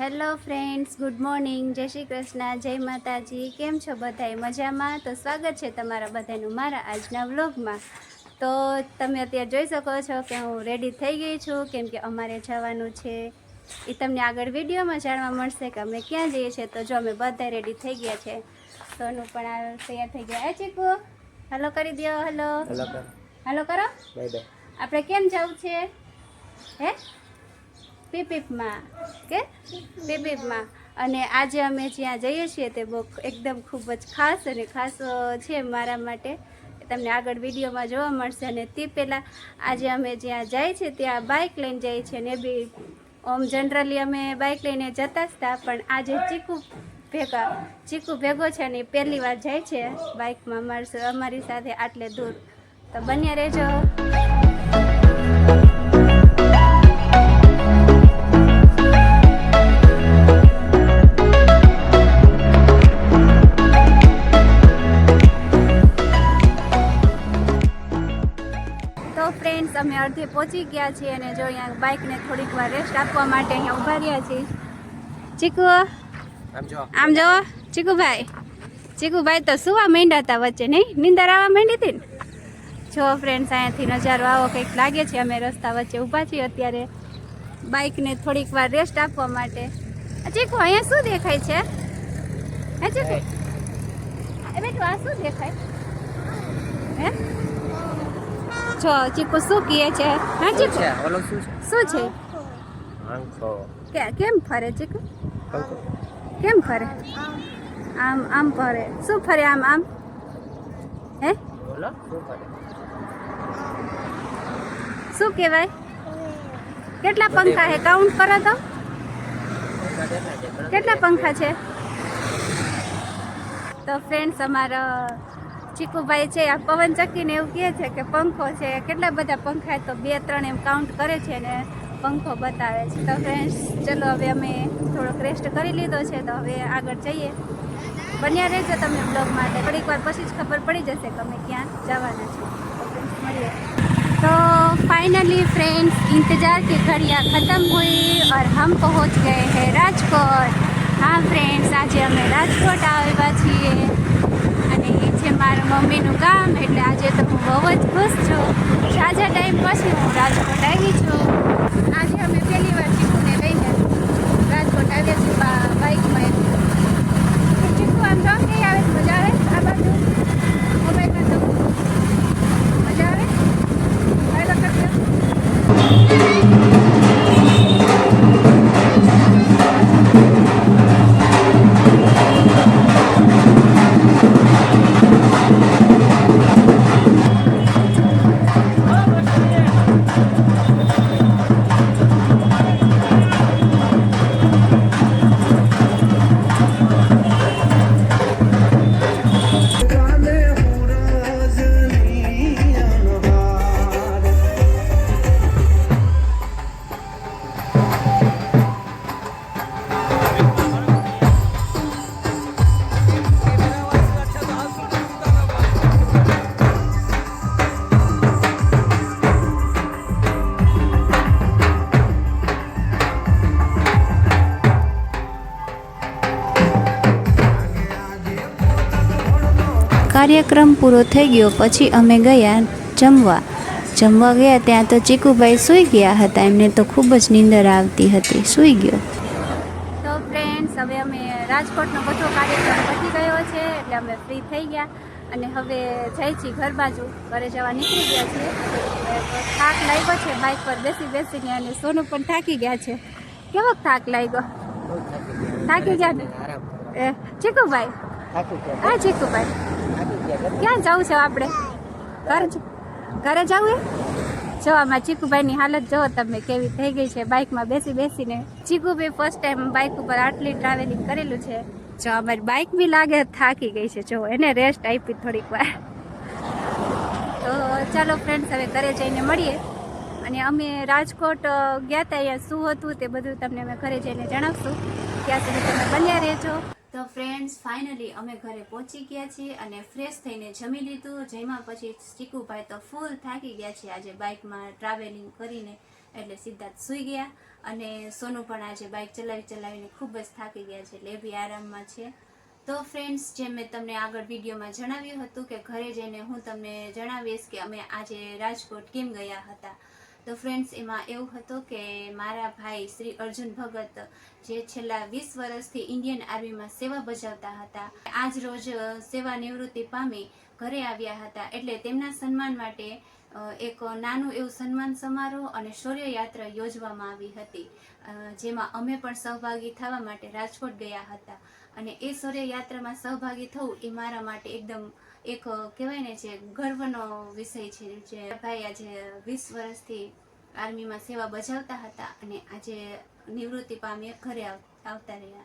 Hello friends good morning. જય શ્રી કૃષ્ણ જય માતાજી. કેમ છો બધાય? મજામાં? તો સ્વાગત છે તમારા બધાનું મારા આજના વ્લોગમાં. તો તમે અત્યારે જોઈ શકો છો કે હું રેડી થઈ ગઈ છું કેમ કે અમારે જવાનું છે. એ તમને આગળ વિડીયોમાં જાણવા મળશે કે અમે ક્યાં જઈએ છીએ. તો જો અમે બધા રેડી થઈ ગયા છે. સોનું પણ આ તૈયાર થઈ ગયા. ચીકુ? હલો કરી દો હલો હલો કરો. આપણે કેમ જવું છે? હે? પીપીપમાં કે? પીપીપમાં અને આજે અમે જ્યાં જઈએ છીએ તે બહુ એકદમ ખૂબ જ ખાસ અને ખાસ છે મારા માટે. તમને આગળ વિડીયોમાં જોવા મળશે. અને તે પહેલાં આજે અમે જ્યાં જાય છે ત્યાં બાઇક લઈને જઈએ છીએ ને બી, ઓમ જનરલી અમે બાઇક લઈને જતા જ હતા પણ આજે ચીકુ ભેગા, ચીકુ ભેગો છે અને પહેલી વાર જાય છે બાઇકમાં અમારી સાથે આટલે દૂર. તો બન્યા રહેજો. ફ્રેન્ડ્સ અમે અડધે પહોંચી ગયા છીએ અને જો અહીંયા બાઇકને થોડીક વાર રેસ્ટ આપવા માટે અહીંયા ઊભા રહ્યા છીએ. ચીકુ આમ જો. ચીકુભાઈ. ચીકુભાઈ તો સુવા માંડ્યા હતા વચ્ચે નહીં? નિંદર આવવા માંડી હતી ને? જો ફ્રેન્ડ્સ અહીંયાથી નજારો આવો કંઈક લાગે છે. અમે રસ્તા વચ્ચે ઊભા છીએ અત્યારે બાઇકને થોડીક વાર રેસ્ટ આપવા માટે. ચીકુ અહીંયા શું દેખાય છે? હે ચીકુ? એ બેટું આ શું દેખાય? હે? જો ચીકુ શું કહે છે. હા ચીકુ? છે? ઓલો શું છે? શું છે? આંખો. કે કેમ ફરે ચીકુ? કેમ ફરે? આમ આમ ફરે. શું ફરે આમ આમ? હે? બોલો શું ફરે? શું કહેવાય? કેટલા પંખા છે? કાઉન્ટ કરો તો. કેટલા પંખા છે? તો ફ્રેન્ડ્સ અમારા ચીકુભાઈ છે, આ પવન ચક્કીને એવું કહે છે કે પંખો છે, કેટલા બધા પંખા તો બે ત્રણ એમ કાઉન્ટ કરે છે ને પંખો બતાવે છે. તો ફ્રેન્ડ્સ ચલો હવે અમે થોડોક રેસ્ટ કરી લીધો છે, તો હવે આગળ જઈએ. બન્યા રહેજો તમે બ્લોગ માટે. થોડીક વાર પછી જ ખબર પડી જશે કે અમે ક્યાં જવાના છો મળીએ. તો ફાઇનલી ફ્રેન્ડ્સ ઇંતજાર કે ઘડિયા ખતમ હોય ઓર હમ પહોંચ ગયે હે રાજકોટ. હા ફ્રેન્ડ્સ આજે અમે રાજકોટ આવ્યા છીએ. અને છે મારા મમ્મીનું કામ એટલે આજે તો હું બહુ જ ખુશ છું. સાજા ટાઈમ પછી હું રાજકોટ આવી છું. કાર્યક્રમ પૂરો થઈ ગયો. પછી અમે ગયા જમવા. જમવા ગયા ત્યાં તો ચીકુભાઈ સૂઈ ગયા હતા. એમને તો ખૂબ જ નીંદર આવતી હતી. સૂઈ ગયો. તો ફ્રેન્ડ્સ હવે અમે રાજકોટનો બધો કાર્યક્રમ પતી ગયો છે એટલે અમે ફ્રી થઈ ગયા. અને હવે જઈ છીએ ઘર બાજુ. ઘરે જવા નીકળી ગયા છીએ. થાક લાગ્યો છે બાઇક પર બેસી બેસીને અને સોનું પણ થાકી ગયા છે. કેવો થાક લાગ્યો? થાકી ગયા. ને? એ ચીકુભાઈ? હા ચીકુભાઈ. ક્યાં જવું છે આપણે? ઘરે ઘરે જવું જો, આમાં ચીકુભાઈની હાલત જો તમે, કેવી થઈ ગઈ છે. બાઇકમાં બેસી બેસીને ચીકુભાઈ ફર્સ્ટ ટાઈમ બાઇક ઉપર આટલી ટ્રાવેલિંગ કરેલું છે. જો, અમારી બાઇક બી લાગે, થાકી ગઈ છે. જો, એને રેસ્ટ આપી થોડીક વાર. તો ચાલો ફ્રેન્ડ્સ હવે ઘરે જઈને મળીએ. અને અમે રાજકોટ ગયા હતા અહીંયા શું હતું તે બધું તમને અમે ઘરે જઈને જણાવશું. ત્યાં સુધી તમે બન્યા રહેજો. તો ફ્રેન્ડ્સ ફાઇનલી અમે ઘરે પહોંચી ગયા છીએ અને ફ્રેશ થઈને જમી લીધું. જેમાં પછી ચીકુભાઈ તો ફૂલ થાકી ગયા છે આજે બાઇકમાં ટ્રાવેલિંગ કરીને, એટલે સિદ્ધાર્થ સૂઈ ગયા. અને સોનું પણ આજે બાઇક ચલાવી ચલાવીને ખૂબ જ થાકી ગયા છે, એટલે બી આરામમાં છે. તો ફ્રેન્ડ્સ જેમ મેં તમને આગળ વિડીયોમાં જણાવ્યું હતું કે ઘરે જઈને હું તમને જણાવીશ કે અમે આજે રાજકોટ કેમ ગયા હતા. તો ફ્રેન્ડ્સ એમાં એવું હતું કે મારા ભાઈ શ્રી અર્જુન ભગત, જે છેલ્લા વીસ વર્ષથી ઇન્ડિયન આર્મીમાં સેવા બજાવતા હતા, આજ રોજ સેવા નિવૃત્તિ પામી ઘરે આવ્યા હતા એટલે તેમના સન્માન માટે એક નાનું એવું સન્માન સમારોહ અને શૌર્યયાત્રા યોજવામાં આવી હતી. જેમાં અમે પણ સહભાગી થવા માટે રાજકોટ ગયા હતા. અને એ શૌર્યયાત્રામાં સહભાગી થવું એ મારા માટે એકદમ એક, કહેવાય ને જે ગર્વનો વિષય છે. જે ભાઈ આજે વીસ વર્ષથી આર્મીમાં સેવા બજાવતા હતા અને આજે નિવૃત્તિ પામી ઘરે આવ- આવતા રહ્યા.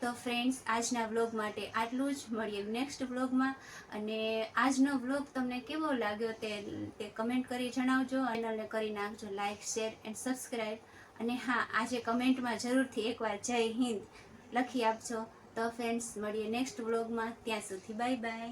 તો ફ્રેન્ડ્સ આજના વ્લોગ માટે આટલું જ. મળીએ નેક્સ્ટ વ્લોગમાં અને આજનો વ્લોગ તમને કેવો લાગ્યો તે તે કમેન્ટ કરી જણાવજો ચેનલને કરી નાખજો લાઇક શેર એન્ડ સબસ્ક્રાઈબ અને હા, આજે કમેન્ટમાં જરૂરથી એકવાર જય હિન્દ લખી આપજો. તો ફ્રેન્ડ્સ મળીએ નેક્સ્ટ વ્લોગમાં ત્યાં સુધી બાય બાય